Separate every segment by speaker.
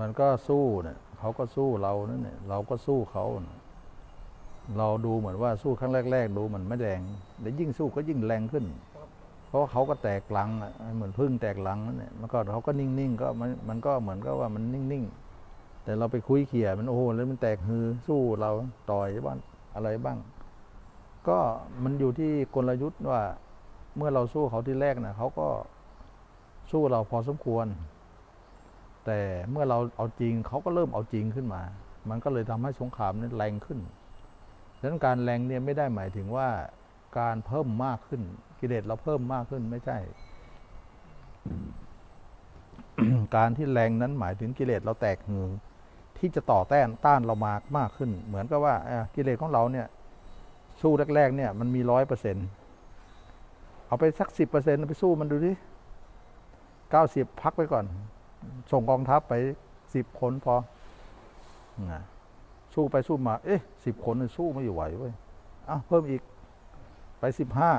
Speaker 1: มันก็สู้เนี่ยเขาก็สู้เรานั่นเนี่ยเราก็สู้เขา เราดูเหมือนว่าสู้ครั้งแรก ๆ ดูมันไม่แรงเดี๋ยวยิ่งสู้ก็ยิ่งแรงขึ้น เพราะเขาก็แตกหลังเหมือนพึ่งแตกหลังนั่นแหละแล้วก็เขาก็นิ่งๆก็มันมันก็เหมือนกับว่ามันนิ่งๆแต่เราไปคุยเขี่ยมันโอ้โหแล้วมันแตกฮือสู้เราต่อยบ้างอะไรบ้าง ก็มันอยู่ที่กลยุทธ์ว่า เมื่อเราสู้เขาที่แรกนะเขาก็สู้เราพอสมควร แต่เมื่อเราเอาจริงเขาก็เริ่มเอาจริงขึ้นมา มันก็เลยทำให้สงครามนั้นแรงขึ้นดังนั้นการแรงเนี่ยไม่ได้หมายถึงว่าการเพิ่มมากขึ้น กิเลสเราเพิ่มมากขึ้นไม่ใช่ การที่แรงนั้นหมายถึงกิเลสเราแตกหือที่จะต่อแต้านต้านเรามากมากขึ้น เหมือนกับว่ากิเลสของเราเนี่ย สู้แรกๆเนี่ยมันมีร้อยเปอร์เซ็นต์เอาไปสักสิบเปอร์เซ็นต์ไปสู้มันดูดิเก้าสิบพักไปก่อน ส่งกองทัพไปสิบคนพอนะสู้ไปสู้มา เอ๊ะสิบคนสู้ไม่ไหวเว้ยอ้าวเพิ่มอีกไปสิบห้า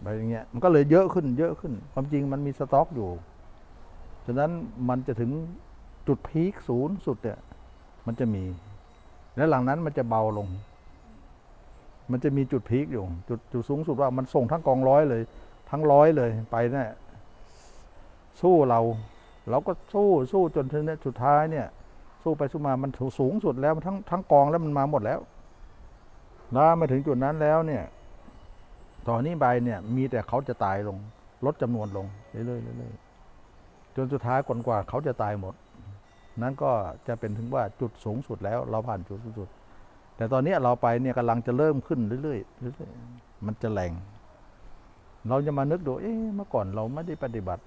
Speaker 1: ไปอย่างเงี้ยมันก็เลยเยอะขึ้น เยอะขึ้น ความจริงมันมีสต็อกอยู่ฉะนั้นมันจะถึงจุดพีคศูนย์สุดเนี่ยมันจะมี แล้วหลังนั้นมันจะเบาลง มันจะมีจุดพีคอยู่ จุดจุดสูงสุดว่ามันส่งทั้งกองร้อยเลย ทั้งร้อยเลยไปเนี่ยสู้เรา เราก็สู้สู้จนถึงเนี่ยสุดท้ายเนี่ย สู้ไปสู้มามันสูงสุดแล้วทั้งทั้งกองแล้วมันมาหมดแล้วแล้วมาถึงจุดนั้นแล้วเนี่ยต่อนนี้ไปเนี่ยมีแต่เขาจะตายลง ลดจำนวนลงเรื่อยๆเรื่อยๆจนสุดท้ายกว่าเขาจะตายหมด นั้นก็จะเป็นถึงว่าจุดสูงสุดแล้ว เราผ่านจุดสูงสุด แต่ตอนนี้เราไปเนี่ยกำลังจะเริ่มขึ้นเรื่อยๆเรื่อยๆมันจะแรงเราจะมานึกดูเอ๊ะเมื่อก่อนเราไม่ได้ปฏิบัติ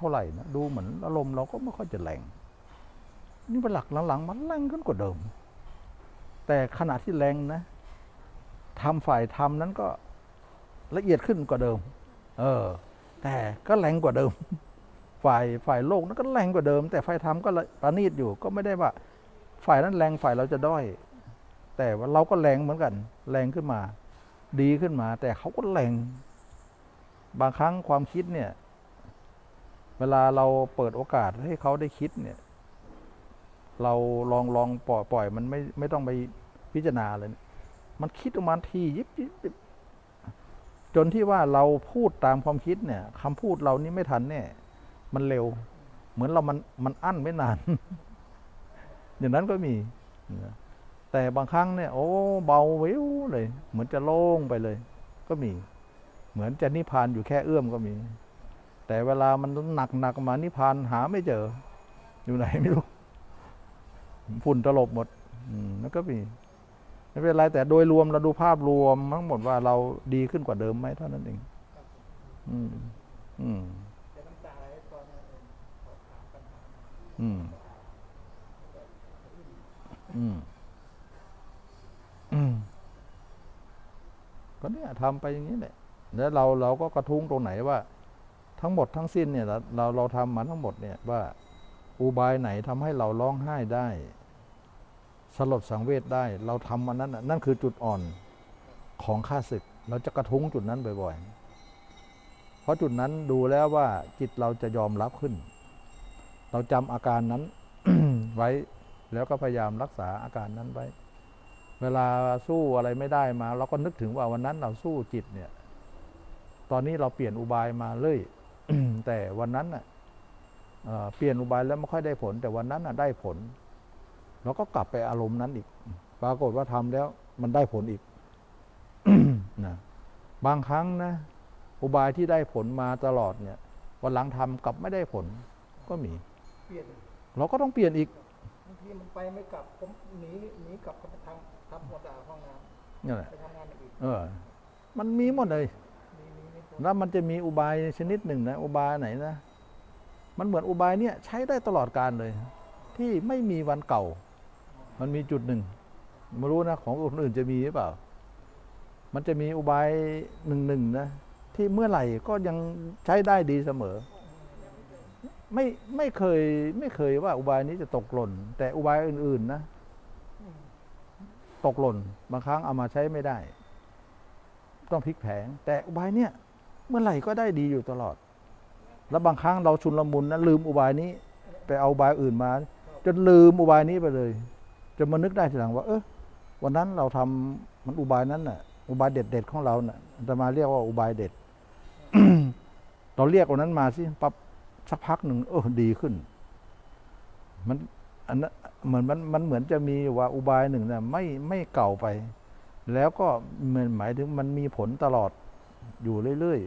Speaker 1: เท่าไหร่นะดูเหมือนอารมณ์เราก็ไม่ค่อยจะแรงนี่เป็นหลักหลังๆมันแรงขึ้นกว่าเดิม แต่ขณะที่แรงนะทำฝ่ายทำนั้นก็ละเอียดขึ้นกว่าเดิม เออ แต่ก็แรงกว่าเดิม ฝ่ายฝ่ายโลกนั้นก็แรงกว่าเดิม แต่ฝ่ายธรรมก็ละประณีตอยู่ ก็ไม่ได้ว่า ฝ่ายนั้นแรงฝ่ายเราจะด้อย แต่ว่าเราก็แรงเหมือนกัน แรงขึ้นมา ดีขึ้นมา แต่เขาก็แรง บางครั้งความคิดเนี่ย เวลาเราเปิดโอกาสให้เขาได้คิดเนี่ย เราลองลองปล่อยปล่อย มันไม่ไม่ต้องไปพิจารณาเลย มันคิดออกมาทียิบยิบยิบจนที่ว่าเราพูดตามความคิดเนี่ยคำพูดเรานี่ไม่ทันแน่มันเร็ว เหมือนเรามันมันอั้นไม่นาน อย่างนั้นก็มี แต่บางครั้งเนี่ย โอ้ เบาวิวเลย เหมือนจะโล่งไปเลย ก็มี เหมือนจะนิพพานอยู่แค่เอื้อมก็มี แต่เวลามันหนักหนักมานิพพานหาไม่เจอ อยู่ไหนไม่รู้ฝุ่นตลบหมดมแล้วก็มีไม่เป็นไรแต่โดยรวมเราดูภาพรวมทั้งหมดว่าเราดีขึ้นกว่าเดิมไหมเท่านั้นเอง อืม อืม
Speaker 2: อืม
Speaker 1: อืมอืมก็เนี่ยทำไปอย่างนี้แหละแล้วเราเราก็กระทุ้งตรงไหนว่า ทั้งหมดทั้งสิ้นเนี่ยเราเราเราทำมาทั้งหมดเนี่ยว่าอุบายไหนทำให้เราร้องไห้ได้ สลดสังเวชได้ เราทำมันนั้นนั่นคือจุดอ่อนของข้าศึก เราจะกระทุ้งจุดนั้นบ่อยๆ เพราะจุดนั้นดูแล้วว่าจิตเราจะยอมรับขึ้น เราจำอาการนั้นไว้แล้วก็พยายามรักษาอาการนั้นไว้ เวลาสู้อะไรไม่ได้มา เราก็นึกถึงว่าวันนั้นเราสู้จิตเนี่ย ตอนนี้เราเปลี่ยนอุบายมาเลย แต่วันนั้นน่ะเอ่อเปลี่ยนอุบายแล้วไม่ค่อยได้ผล แต่วันนั้นน่ะได้ผลเราก็กลับไปอารมณ์นั้นอีก ปรากฏว่าทำแล้ว มันได้ผลอีกนะบางครั้งนะ อุบายที่ได้ผลมาตลอดเนี่ย วันหลังทำกลับไม่ได้ผลก็มี
Speaker 2: เปลี่ยน
Speaker 1: เราก็ต้องเปลี่ยนอีก
Speaker 2: บางทีมันไปไม่กลับผมหนีหนีกลับไปทางทำหัวด่าห้องน้
Speaker 1: นี่นแหละำ
Speaker 2: ไปทำงานอย่างอื่น
Speaker 1: เออ มันมีหมดเลย
Speaker 2: หนีหนีไม่พ้น
Speaker 1: แล้วมันจะมีอุบายชนิดหนึ่งนะ อุบายไหนนะ มันเหมือนอุบายเนี่ยใช้ได้ตลอดการเลย ที่ไม่มีวันเก่า มันมีจุดหนึ่งไม่รู้นะของคนอื่นจะมีหรือเปล่า มันจะมีอุบายหนึ่งหนึ่งนะที่เมื่อไหร่ก็ยังใช้ได้ดีเสมอ ไม่ไม่เคยไม่เคยว่าอุบายนี้จะตกหล่น แต่อุบายอื่น ๆ นะ ตกหล่น บางครั้งเอามาใช้ไม่ได้ ต้องพลิกแผง แต่อุบายเนี่ย เมื่อไหร่ก็ได้ดีอยู่ตลอด แล้วบางครั้งเราชุนละมุนนะลืมอุบายนี้ ไปเอาอุบายอื่นมาจนลืมอุบายนี้ไปเลยจนมานึกได้ทีหลังว่า เออวันนั้นเราทำมันอุบายนั้นน่ะ อุบายเด็ดๆของเราน่ะอาตมาเรียกว่าอุบายเด็ดเราเรียกวันนั้นมาสิปั๊บสักพักหนึ่งเออดีขึ้น มันอันนั้นเหมือนมันมันเหมือนจะมีว่าอุบายหนึ่งน่ะไม่ไม่เก่าไป แล้วก็มันหมายถึงมันมีผลตลอด อยู่เรื่อย